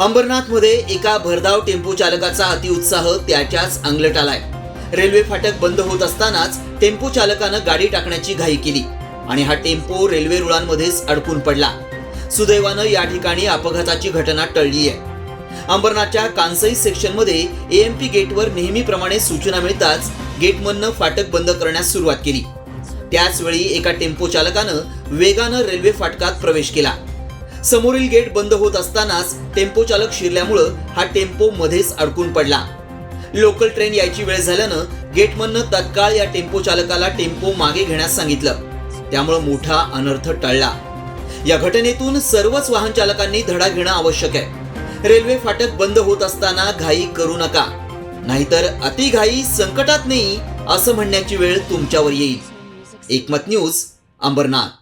अंबरनाथमध्ये एका भरधाव टेम्पो चालकाचा अतिउत्साह त्याच्याच अंगलट आलाय. रेल्वे फाटक बंद होत असतानाच टेम्पो चालकानं गाडी टाकण्याची घाई केली आणि हा टेम्पो रेल्वे रुळांमध्येच अडकून पडला. सुदैवानं या ठिकाणी अपघाताची घटना टळली आहे अंबरनाथच्या कांसई सेक्शनमध्ये एम पी गेटवर नेहमीप्रमाणे सूचना मिळताच गेटमननं फाटक बंद करण्यास सुरुवात केली. त्याचवेळी एका टेम्पो चालकानं वेगानं रेल्वे फाटकात प्रवेश केला. समोरील गेट बंद होत असतानाच टेम्पो चालक शिरल्यामुळं हा टेम्पो मध्येच अडकून पडला. लोकल ट्रेन यायची वेळ झाल्यानं गेटमननं तत्काळ या टेम्पो चालकाला टेम्पो मागे घेण्यास सांगितलं. त्यामुळं मोठा अनर्थ टळला. या घटनेतून सर्वच वाहन चालकांनी धडा घेणं आवश्यक आहे. रेल्वे फाटक बंद होत असताना घाई करू नका. नाहीतर अतिघाई संकटात नाही असं म्हणण्याची वेळ तुमच्यावर येईल. एकमत न्यूज अंबरनाथ.